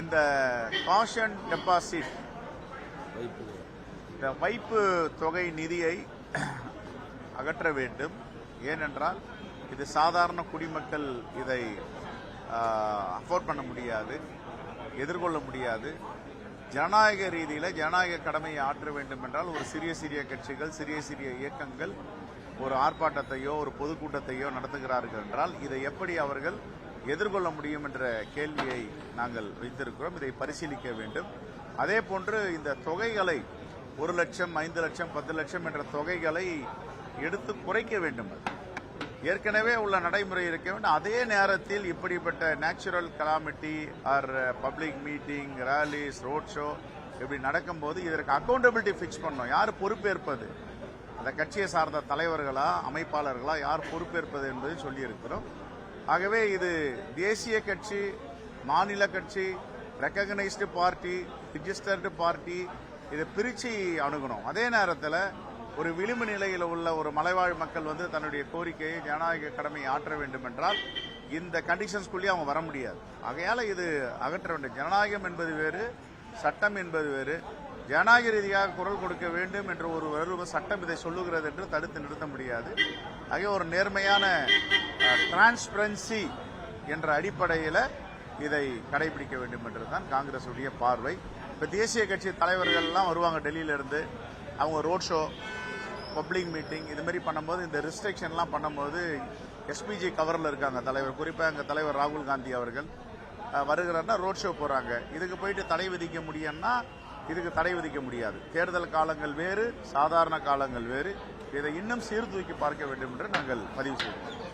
இந்த caution deposit இந்த வைப்பு தொகை நிதியை அகற்ற வேண்டும். ஏனென்றால் இது சாதாரண குடிமக்கள் இதை அஃபோர்ட் பண்ண முடியாது எதிர்கொள்ள முடியாது. ஜனநாயக ரீதியில் ஜனநாயக கடமையை ஆற்ற வேண்டும் என்றால் ஒரு சிறிய சிறிய கட்சிகள் சிறிய சிறிய இயக்கங்கள் ஒரு ஆர்ப்பாட்டத்தையோ ஒரு பொதுக்கூட்டத்தையோ நடத்துகிறார்கள் என்றால் இதை எப்படி அவர்கள் எதிர்கொள்ள முடியும் என்ற கேள்வியை நாங்கள் வைத்திருக்கிறோம். இதை பரிசீலிக்க வேண்டும். அதே போன்று இந்த தொகைகளை ஒரு லட்சம் ஐந்து லட்சம் பத்து லட்சம் என்ற தொகைகளை எடுத்து குறைக்க வேண்டும் அது. ஏற்கனவே உள்ள நடைமுறை இருக்க வேண்டும். அதே நேரத்தில் இப்படிப்பட்ட natural calamity or public meeting rallies road show இப்படி நடக்கும்போது இதற்கு அக்கௌண்டபிலிட்டி ஃபிக்ஸ் பண்ணோம் யார் பொறுப்பேற்பது? அந்த கட்சியை சார்ந்த தலைவர்களா அமைப்பாளர்களா யார் பொறுப்பேற்பது என்பதை சொல்லியிருக்கிறோம். ஆகவே இது தேசிய கட்சி மாநில கட்சி ரெக்கக்னைஸ்டு பார்ட்டி ரிஜிஸ்டர்டு பார்ட்டி இதை பிரிச்சு அணுகணும். அதே நேரத்தில் ஒரு விளிம்பு நிலையில் உள்ள ஒரு மலைவாழ் மக்கள் வந்து தன்னுடைய கோரிக்கையை ஜனநாயக கடமையை ஆற்ற வேண்டும் என்றால் இந்த கண்டிஷன்ஸ்குள்ளேயே அவங்க வர முடியாது. ஆகையால் இது அகற்ற வேண்டும். ஜனநாயகம் என்பது வேறு சட்டம் என்பது வேறு. ஜனநாயக ரீதியாக குரல் கொடுக்க வேண்டும் என்ற ஒரு வருவ சட்டம் இதை சொல்லுகிறது என்று தடுத்து நிறுத்த முடியாது. ஆகிய ஒரு நேர்மையான டிரான்ஸ்பரன்சி என்ற அடிப்படையில் இதை கடைபிடிக்க வேண்டும் என்றுதான் தான் உடைய பார்வை. இப்போ தேசிய கட்சி தலைவர்கள்லாம் வருவாங்க டெல்லியிலேருந்து அவங்க ரோட் ஷோ பப்ளிக் மீட்டிங் இது மாதிரி பண்ணும்போது இந்த ரெஸ்ட்ரிக்ஷன்லாம் பண்ணும்போது எஸ்பிஜி கவரில் இருக்காங்க தலைவர். குறிப்பாக எங்கள் தலைவர் ராகுல் காந்தி அவர்கள் அஹ், வருகிறாருன்னா ரோட் ஷோ போகிறாங்க இதுக்கு போயிட்டு தடை விதிக்க முடியும்னா இதுக்கு தடை விதிக்க முடியாது. தேர்தல் காலங்கள் வேறு சாதாரண காலங்கள் வேறு. இதை இன்னும் சீர்தூக்கி பார்க்க வேண்டும் என்று நாங்கள் பதிவு செய்வோம்